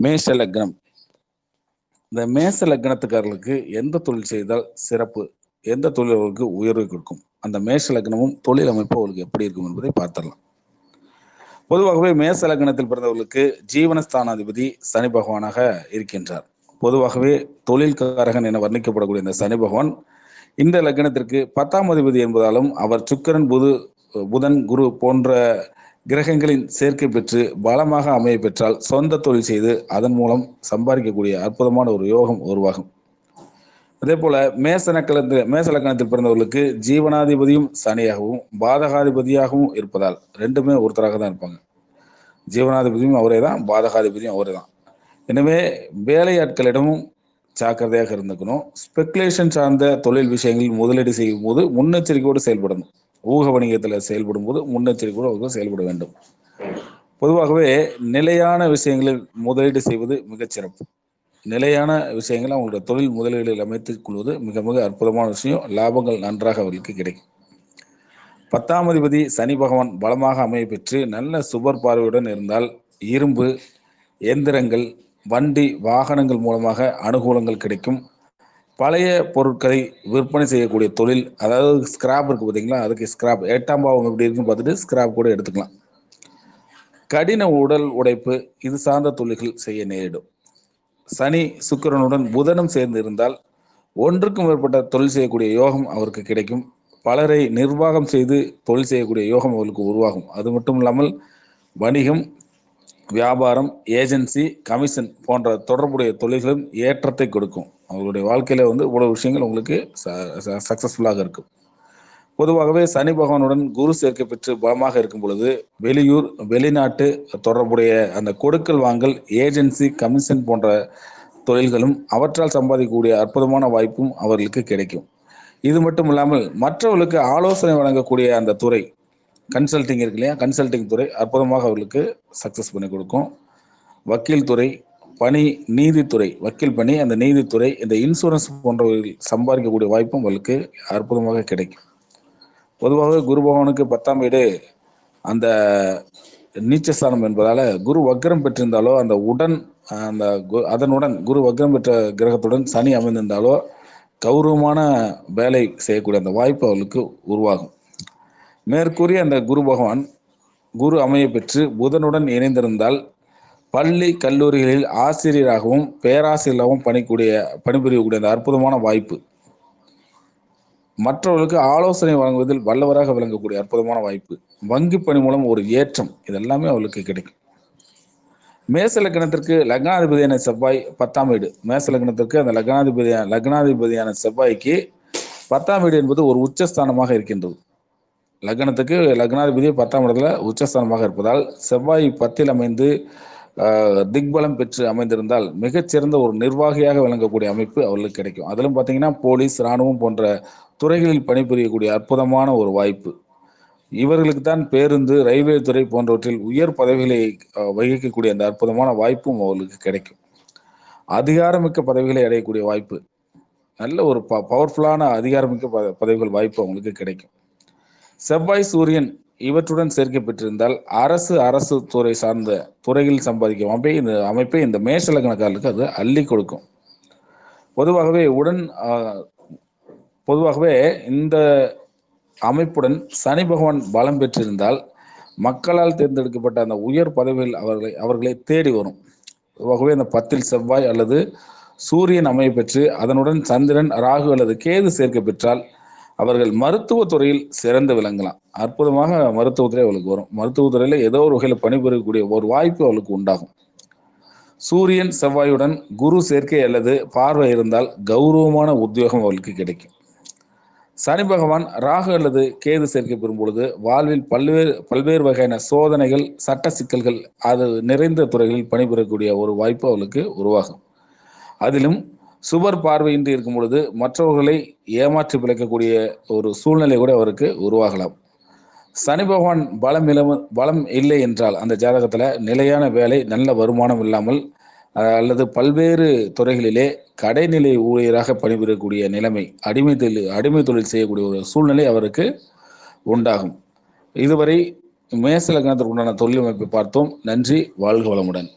மேஷ லக்னம். இந்த மேச லக்னத்துக்காரர்களுக்கு எந்த தொழில் செய்தால் சிறப்பு? எந்த தொழில் அவர்களுக்கு உயர்வு கொடுக்கும்? அந்த மேஷ லக்னமும் தொழில் அமைப்பு அவர்களுக்கு எப்படி இருக்கும் என்பதை பார்த்துடலாம். பொதுவாகவே மேச லக்னத்தில் பிறந்தவர்களுக்கு ஜீவனஸ்தானாதிபதி சனி பகவானாக இருக்கின்றார். பொதுவாகவே தொழில்காரகன் என வர்ணிக்கப்படக்கூடிய இந்த சனி பகவான் இந்த லக்னத்திற்கு பத்தாம் அதிபதி என்பதாலும் அவர் சுக்கிரன் புது புதன் குரு போன்ற கிரகங்களின் சேர்க்கை பெற்று பலமாக அமைய பெற்றால் சொந்த தொழில் செய்து அதன் மூலம் சம்பாதிக்கக்கூடிய அற்புதமான ஒரு யோகம் உருவாகும். அதே போல மேச நக்கலத்தில் மேச லக்கணத்தில் பிறந்தவர்களுக்கு ஜீவனாதிபதியும் சனியாகவும் பாதகாதிபதியாகவும் இருப்பதால் ரெண்டுமே ஒருத்தராக தான் இருப்பாங்க. ஜீவனாதிபதியும் அவரே தான் பாதகாதிபதியும் அவரே தான். எனவே வேலையாட்களிடமும் ஜாக்கிரதையாக இருந்துக்கணும். ஸ்பெகுலேஷன் சார்ந்த தொழில் விஷயங்களில் முதலீடு செய்யும் போது முன்னெச்சரிக்கையோடு செயல்படணும். ஊக வணிகத்தில் செயல்படும் போது முன்னெச்சரிக்கையோடு செயல்பட வேண்டும். பொதுவாகவே நிலையான விஷயங்களில் முதலீடு செய்வது மிகச்சிறப்பு நிலையான விஷயங்களை அவங்களுடைய தொழில் முதலீடுகளில் அமைத்துக் கொள்வது மிக மிக அற்புதமான விஷயம். லாபங்கள் நன்றாக அவர்களுக்கு கிடைக்கும். பத்தாம் அதிபதி சனி பகவான் பலமாக அமைய பெற்று நல்ல சுபர் பார்வையுடன் இருந்தால் இரும்பு எந்திரங்கள் வண்டி வாகனங்கள் மூலமாக அனுகூலங்கள் கிடைக்கும். பழைய பொருட்களை விற்பனை செய்யக்கூடிய தொழில் அதாவது ஸ்கிராப் இருக்கு பார்த்தீங்களா அதுக்கு ஸ்கிராப் எட்டாம் பாவம் எப்படி இருக்குன்னு பார்த்துட்டு ஸ்கிராப் கூட எடுத்துக்கலாம். கடின உடல் உடைப்பு இது சார்ந்த தொழில்கள் செய்ய நேரிடும். சனி சுக்கிரனுடன் புதனும் சேர்ந்து இருந்தால் ஒன்றுக்கும் மேற்பட்ட தொழில் செய்யக்கூடிய யோகம் அவருக்கு கிடைக்கும். பலரை நிர்வாகம் செய்து தொழில் செய்யக்கூடிய யோகம் அவருக்கு உருவாகும். அது மட்டும் இல்லாமல் வணிகம் வியாபாரம் ஏஜென்சி கமிஷன் போன்ற தொடர்புடைய தொழில்களும் ஏற்றத்தை கொடுக்கும். அவங்களுடைய வாழ்க்கையில் வந்து இவ்வளவு விஷயங்கள் உங்களுக்கு சக்சஸ்ஃபுல்லாக இருக்கும். பொதுவாகவே சனி பகவானுடன் குரு சேர்க்கை பெற்று பலமாக இருக்கும் பொழுது வெளியூர் வெளிநாட்டு தொடர்புடைய அந்த கொடுக்கல் வாங்கல் ஏஜென்சி கமிஷன் போன்ற தொழில்களும் அவற்றால் சம்பாதிக்கக்கூடிய அற்புதமான வாய்ப்பும் அவர்களுக்கு கிடைக்கும். இது மட்டும் இல்லாமல் மற்றவர்களுக்கு ஆலோசனை வழங்கக்கூடிய அந்த துறை கன்சல்டிங் இருக்கு இல்லையா? கன்சல்டிங் துறை அற்புதமாக அவர்களுக்கு சக்சஸ் பண்ணி கொடுக்கும். வக்கீல் துறை பணி நீதித்துறை வக்கீல் பணி அந்த நீதித்துறை இந்த இன்சூரன்ஸ் போன்றவர்கள் சம்பாதிக்கக்கூடிய வாய்ப்பும் உங்களுக்கு அற்புதமாக கிடைக்கும். பொதுவாக குரு பகவானுக்கு பத்தாம் வீடு அந்த நீச்சஸ்தானம் என்பதால குரு வக்ரம் பெற்றிருந்தாலோ அந்த உடன் அந்த அதனுடன் குரு வக்ரம் பெற்ற கிரகத்துடன் சனி அமைந்திருந்தாலோ கௌரவமான வேலை செய்யக்கூடிய அந்த வாய்ப்பு அவளுக்கு உருவாகும். மேற்கூறிய அந்த குரு பகவான் குரு அமைய பெற்று புதனுடன் இணைந்திருந்தால் பள்ளி கல்லூரிகளில் ஆசிரியராகவும் பேராசிரியராகவும் பணிக்கூடிய பணிபுரியக்கூடிய அந்த அற்புதமான வாய்ப்பு. மற்றவர்களுக்கு ஆலோசனை வழங்குவதில் வல்லவராக விளங்கக்கூடிய அற்புதமான வாய்ப்பு. வங்கி பணி மூலம் ஒரு ஏற்றம். இதெல்லாமே அவளுக்கு கிடைக்கும். மேச லக்னத்திற்கு லக்னாதிபதியான செவ்வாய் பத்தாம் வீடு. மேச லக்னத்திற்கு அந்த லக்னாதிபதியான லக்னாதிபதியான செவ்வாய்க்கு பத்தாம் வீடு என்பது ஒரு உச்சஸ்தானமாக இருக்கின்றது. லக்னத்துக்கு லக்னாதிபதி பத்தாம் இடத்துல உச்சஸ்தானமாக இருப்பதால் செவ்வாய் பத்தில் அமைந்து திக்பலம் பெற்று அமைந்திருந்தால் மிகச்சிறந்த ஒரு நிர்வாகியாக விளங்கக்கூடிய அமைப்பு அவர்களுக்கு கிடைக்கும். அதிலும் பார்த்தீங்கன்னா போலீஸ் இராணுவம் போன்ற துறைகளில் பணிபுரியக்கூடிய அற்புதமான ஒரு வாய்ப்பு. இவர்களுக்கு தான் பேருந்து ரயில்வே துறை போன்றவற்றில் உயர் பதவிகளை வகிக்கக்கூடிய அந்த அற்புதமான வாய்ப்பும் அவர்களுக்கு கிடைக்கும். அதிகாரமிக்க பதவிகளை அடையக்கூடிய வாய்ப்பு. நல்ல ஒரு ப பவர்ஃபுல்லான அதிகாரமிக்க ப பதவிகள் வாய்ப்பு அவங்களுக்கு கிடைக்கும். செவ்வாய் சூரியன் இவற்றுடன் சேர்க்கப்பட்டிருந்தால் அரசு அரசு துறை சார்ந்த துறையில் சம்பாதிக்கும் அமைப்பை இந்த அமைப்பை இந்த மேஷ லக்னக்காரர்களுக்கு அது அள்ளி கொடுக்கும். பொதுவாகவே உடன் பொதுவாகவே இந்த அமைப்புடன் சனி பகவான் பலம் பெற்றிருந்தால் மக்களால் தேர்ந்தெடுக்கப்பட்ட அந்த உயர் பதவிகள் அவர்களை அவர்களை தேடி வரும். பொதுவாகவே அந்த பத்தில் செவ்வாய் அல்லது சூரியன் அமைய பெற்று அதனுடன் சந்திரன் ராகு அல்லது கேது சேர்க்க பெற்றால் அவர்கள் மருத்துவத்துறையில் சிறந்து விளங்கலாம். அற்புதமாக மருத்துவத்துறை அவளுக்கு வரும். மருத்துவத்துறையில ஏதோ ஒரு வகையில் பணிபுரியக்கூடிய ஒரு வாய்ப்பு அவளுக்கு உண்டாகும். சூரியன் செவ்வாயுடன் குரு சேர்க்கை அல்லது பார்வை இருந்தால் கௌரவமான உத்தியோகம் அவளுக்கு கிடைக்கும். சனி பகவான் ராகு அல்லது கேது சேர்க்கை பெறும் பொழுது வாழ்வில் பல்வேறு பல்வேறு வகையான சோதனைகள் சட்ட சிக்கல்கள் அது நிறைந்த துறைகளில் பணிபுரியக்கூடிய ஒரு வாய்ப்பு அவளுக்கு உருவாகும். அதிலும் சுவர் பார்வையின்றி இருக்கும் பொழுது மற்றவர்களை ஏமாற்றி பிழைக்கக்கூடிய ஒரு சூழ்நிலை கூட அவருக்கு உருவாகலாம். சனி பகவான் பலம் இல்லாம பலம் இல்லை என்றால் அந்த ஜாதகத்தில் நிலையான வேலை நல்ல வருமானம் இல்லாமல் அல்லது பல்வேறு துறைகளிலே கடைநிலை ஊழியராக பணிபுரியக்கூடிய நிலைமை அடிமை தொழில் அடிமை தொழில் செய்யக்கூடிய ஒரு சூழ்நிலை அவருக்கு உண்டாகும். இதுவரை மேசலக்னத்திற்கு உண்டான தொழில் அமைப்பை பார்த்தோம். நன்றி வாழ்க வளமுடன்.